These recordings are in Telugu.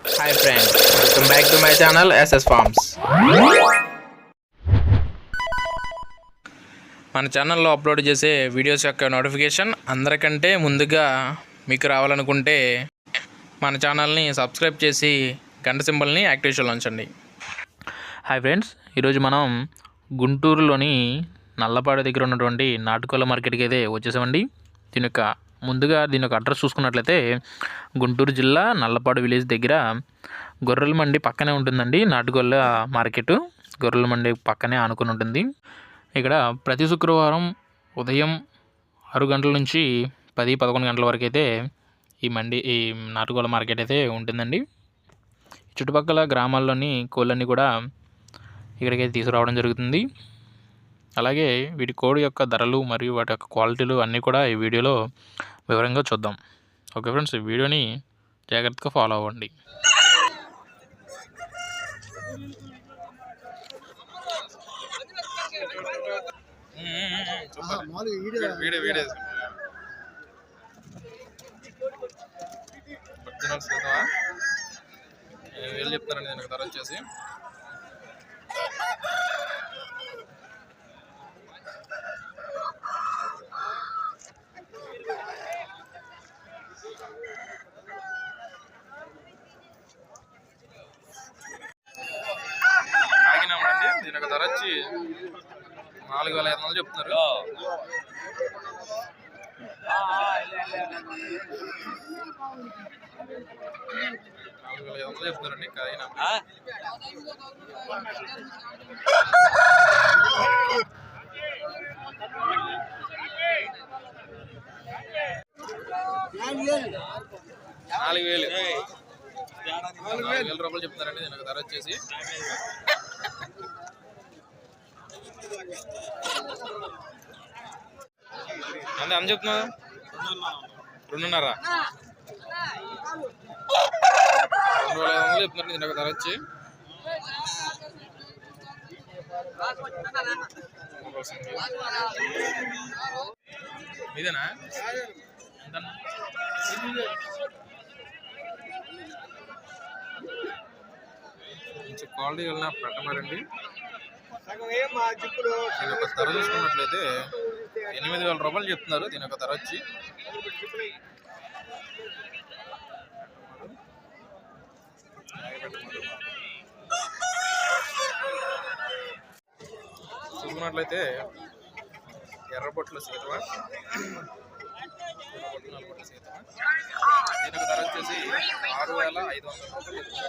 Hi friend welcome back to my channel SS farms మన ఛానల్లో అప్లోడ్ చేసే వీడియోస్ యొక్క నోటిఫికేషన్ అందరికంటే ముందుగా మీకు రావాలనుకుంటే మన ఛానల్ని సబ్స్క్రైబ్ చేసి గంట సింబల్ని యాక్టివేషన్లో ఉంచండి. హాయ్ ఫ్రెండ్స్ ఈరోజు మనం గుంటూరులోని నల్లపాడు దగ్గర ఉన్నటువంటి నాటుకోళ్ళ మార్కెట్కి అయితే వచ్చేసామండి. దీని యొక్క ముందుగా దీని యొక్క అడ్రస్ చూసుకున్నట్లయితే గుంటూరు జిల్లా నల్లపాడు విలేజ్ దగ్గర గొర్రెల మండి పక్కనే ఉంటుందండి నాటుగొల్ల మార్కెట్. గొర్రెల మండి పక్కనే ఆనుకుని ఉంటుంది. ఇక్కడ ప్రతి శుక్రవారం ఉదయం ఆరు గంటల నుంచి పది పదకొండు గంటల వరకు అయితే ఈ మండి ఈ నాటుకోళ్ళ మార్కెట్ అయితే ఉంటుందండి. చుట్టుపక్కల గ్రామాల్లోని కోళ్ళన్నీ కూడా ఇక్కడికైతే తీసుకురావడం జరుగుతుంది. అలాగే వీటి కోడి యొక్క ధరలు మరియు వాటి యొక్క క్వాలిటీలు అన్నీ కూడా ఈ వీడియోలో వివరంగా చూద్దాం. ఓకే ఫ్రెండ్స్ ఈ వీడియోని జాగ్రత్తగా ఫాలో అవ్వండి. వీడియో చెప్తారండి దానికి ధర వచ్చేసి ఆగినామండి దీని యొక్క ధర వచ్చి నాలుగు వేల ఐదు వందలు చెప్తున్నారు. నాలుగు వేల ఐదు వందలు చెప్తున్నారండి ఇంకా అయినా. నాలుగు వేలు నాలుగు వేల రూపాయలు చెప్తున్నారండి దీని యొక్క ధర వచ్చేసి. అంతే అని చెప్తున్నా? రెండున్నర. రెండు వేల ఐదు వందలు చెప్తున్నారు దీని ధర వచ్చి. ఇదేనా ఎంతన్నా? క్వాలిటీ వెళ్ళిన పెట్టమారండి. దీని యొక్క ధర చూసుకున్నట్లయితే ఎనిమిది వేల రూపాయలు చెప్తున్నారు. దీని యొక్క ధర వచ్చి చూసుకున్నట్లయితే ఎర్రబొట్లు సీతమా ఎర్రబొట్లు నల్లబొట్లు దీని యొక్క ధర వచ్చేసి ఆరు వేల ఐదు వందల రూపాయలు చెప్తున్నారు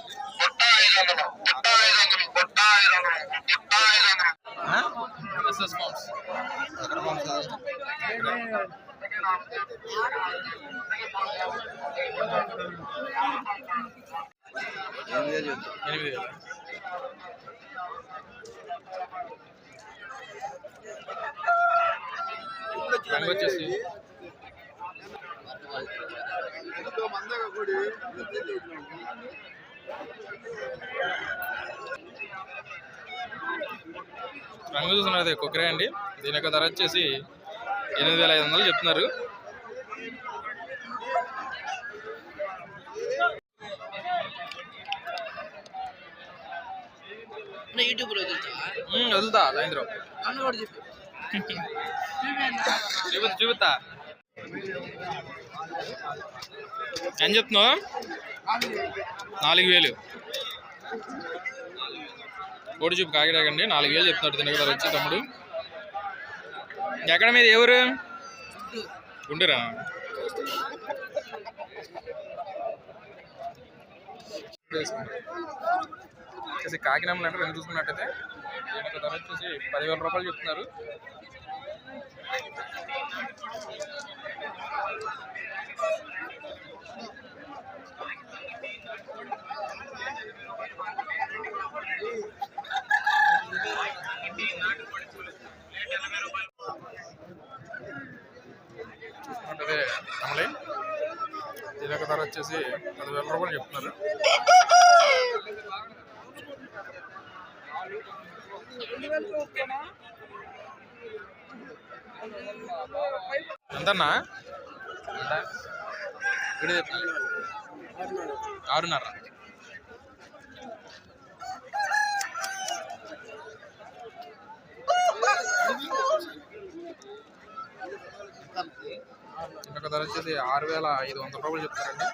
ఎస్ఎస్ ఫార్మ్స్ అక్కడ ఫార్మ్స్ కాదు. ఎనిమిది వేలు రంగు వచ్చేసి రంగు చూస్తున్నది కుక్కరే అండి. దీని యొక్క ధర వచ్చేసి ఎనిమిది వేల ఐదు వందలు చెప్తున్నారు. వదులుతా సాయంత్రం. చూపుతా చూపుతా ఏం చెప్తున్నావు? నాలుగు వేలు. కోడి చూపు కాకిడాకండి నాలుగు వేలు చెప్తున్నాడు తినక ధర వచ్చి తమ్ముడు. ఎక్కడ మీద? ఎవరు గుండెరా వచ్చేసి కాకినాడలో అంటే రెండు చూసుకున్నట్టయితే దీని ధర వచ్చేసి పదివేల రూపాయలు చెప్తున్నారు చూసుకున్నట్టయితే అమలే దీని యొక్క ధర వచ్చేసి పదివేల రూపాయలు చెప్తున్నారు ఎంతన్నా ఎంత? ఆరున్నర ధర వచ్చేసి ఆరు వేల ఐదు వందల రూపాయలు చెప్తారండి